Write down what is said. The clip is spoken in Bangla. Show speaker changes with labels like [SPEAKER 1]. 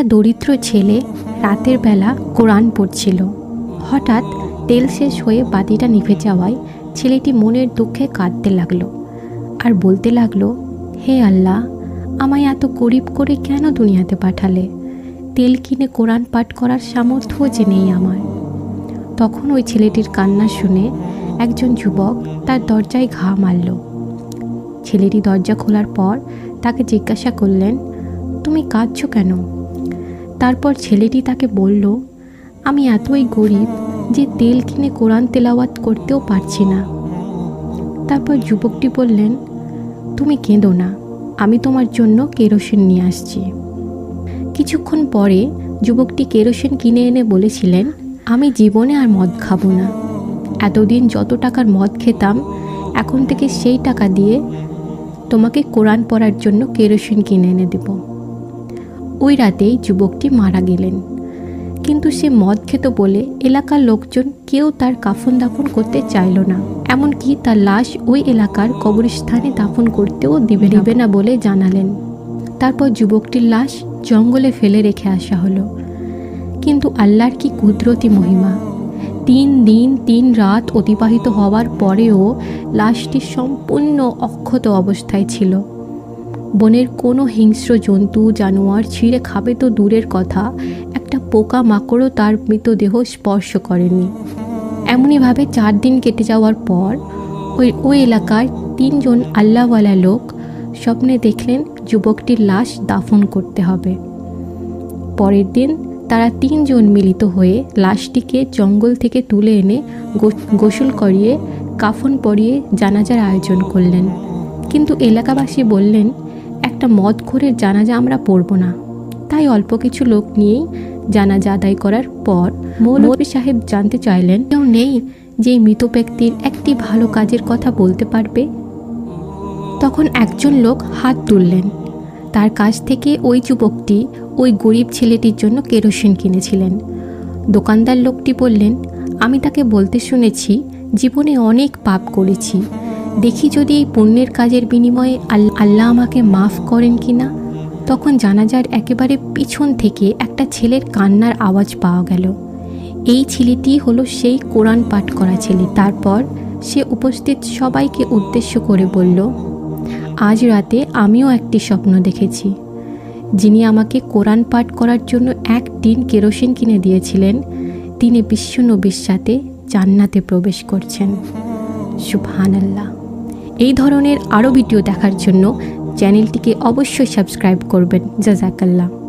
[SPEAKER 1] একটা দরিদ্র ছেলে রাতের বেলা কোরআন পড়ছিল। হঠাৎ তেল শেষ হয়ে বাতিটা নিভে যাওয়ায় ছেলেটি মনের দুঃখে কাঁদতে লাগল আর বলতে লাগল, হে আল্লাহ, আমায় এত গরিব করে কেন দুনিয়াতে পাঠালে? তেল কিনে কোরআন পাঠ করার সামর্থ্য যে নেই আমার। তখন ওই ছেলেটির কান্না শুনে একজন যুবক তার দরজায় ঘা মারল। ছেলেটি দরজা খোলার পর তাকে জিজ্ঞাসা করলেন, তুমি কাঁদছ কেন? তারপর ছেলেটি তাকে বলল, আমি এতই গরিব যে তেল কিনে কোরআন তেলাওয়াত করতেও পারছি না। তারপর যুবকটি বললেন, তুমি কেঁদো না, আমি তোমার জন্য কেরোসিন নিয়ে আসছি। কিছুক্ষণ পরে যুবকটি কেরোসিন কিনে এনে বলেছিলেন, আমি জীবনে আর মদ খাব না। এতদিন যত টাকার মদ খেতাম, এখন থেকে সেই টাকা দিয়ে তোমাকে কোরআন পড়ার জন্য কেরোসিন কিনে এনে দেব। ওই রাতেই যুবকটি মারা গেলেন। কিন্তু সে মদ খেত বলে এলাকার লোকজন কেউ তার কাফন দাফন করতে চাইল না। এমনকি তার লাশ ওই এলাকার কবরস্থানে দাফন করতেও দিবে দিবে না বলে জানালেন। তারপর যুবকটির লাশ জঙ্গলে ফেলে রেখে আসা হলো। কিন্তু আল্লাহর কি কুদরতি মহিমা। তিন দিন, তিন রাত অতিবাহিত হওয়ার পরেও লাশটি সম্পূর্ণ অক্ষত অবস্থায় ছিল। বনের কোনো হিংস্র জন্তু, জানোয়ার ছিঁড়ে খাবে তো দূরের কথা। একটা পোকা মাকড়ও তার মৃতদেহ স্পর্শ করেনি। এমনইভাবে চার দিন কেটে যাওয়ার পর ওই ওই এলাকার তিনজন আল্লাহওয়ালা লোক স্বপ্নে দেখলেন যুবকটির লাশ দাফন করতে হবে। পরের দিন তারা তিনজন মিলিত হয়ে লাশটিকে জঙ্গল থেকে তুলে এনে গোসল করিয়ে, কাফন পরিয়ে জানাজার আয়োজন করলেন। কিন্তু এলাকাবাসী বললেন একটা মদ মদখোরের জানাজা আমরা পড়ব না। তাই অল্প কিছু লোক নিয়েই জানাজা আদায় করার পর মৌলভী সাহেব জানতে চাইলেন, কেউ নেই যে মৃত ব্যক্তির একটি ভালো কাজের কথা বলতে পারবে? তখন একজন লোক হাত তুললেন। তার কাছ থেকে ওই যুবকটি ওই গরিব ছেলেটির জন্য কেরোসিন কিনেছিলেন। দোকানদার লোকটি বললেন, আমি তাকে বলতে শুনেছি, জীবনে অনেক পাপ করেছি। দেখি যদি এই পুণ্যের কাজের বিনিময়ে আল- আল্লাহ আমাকে মাফ করেন কি না তখন জানাজার একেবারে পিছন থেকে একটা ছেলের কান্নার আওয়াজ পাওয়া গেল। এই ছেলেটি হলো সেই কোরআন পাঠ করা ছেলে। তারপর সে উপস্থিত সবাইকে উদ্দেশ্য করে বলল, আজ রাতে আমিও একটি স্বপ্ন দেখেছি। যিনি আমাকে কোরআন পাঠ করার জন্য এক টিন কেরোসিন কিনে দিয়েছিলেন, তিনি বিশ্বনবীর সাথে জান্নাতে প্রবেশ করছেন। সুবহান আল্লাহ এই ধরনের আরও ভিডিও দেখার জন্য চ্যানেলটিকে অবশ্যই সাবস্ক্রাইব করবেন। জাজাকাল্লাহ।